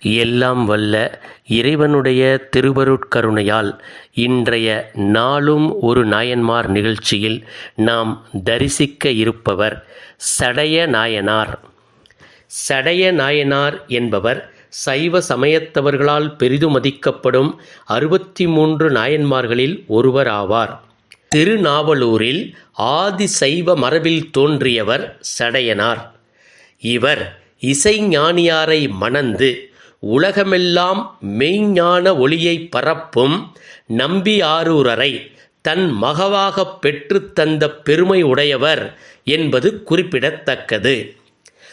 எல்லாம் வல்ல இறைவனுடைய திருவருட்கருணையால் இன்றைய நாளும் ஒரு நாயன்மார் நிகழ்ச்சியில் நாம் தரிசிக்க இருப்பவர் சடைய நாயனார். சடைய நாயனார் என்பவர் சைவ சமயத்தவர்களால் பெரிதும் மதிக்கப்படும் அறுபத்தி மூன்று நாயன்மார்களில் ஒருவர் ஆவார். திருநாவலூரில் ஆதி சைவ மரபில் தோன்றியவர் சடையனார். இவர் இசைஞானியாரை மணந்து உலகமெல்லாம் மெய்ஞான ஒளியை பரப்பும் நம்பியாரூரரை தன் மகவாகப் பெற்றுத் தந்த பெருமை உடையவர் என்பது குறிப்பிடத்தக்கது.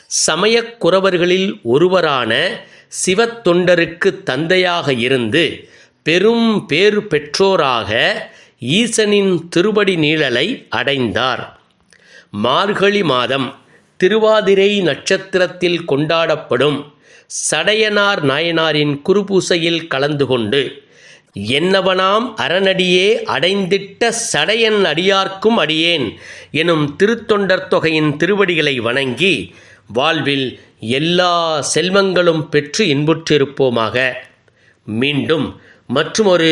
சமயக் குறவர்களில் ஒருவரான சிவத்தொண்டருக்கு தந்தையாக இருந்து பெரும் பேறு பெற்றோராக ஈசனின் திருபடி நீழலை அடைந்தார். மார்கழி மாதம் திருவாதிரை நட்சத்திரத்தில் கொண்டாடப்படும் சடையனார் நாயனாரின் குருபூசையில் கலந்து கொண்டு என்னவனாம் அரணடியே அடைந்திட்ட சடையன் அடியார்க்கும் அடியேன் எனும் திருத்தொண்டர் தொகையின் திருவடிகளை வணங்கி வாழ்வில் எல்லா செல்வங்களும் பெற்று இன்புற்றிருப்போமாக. மீண்டும் மற்றுமொரு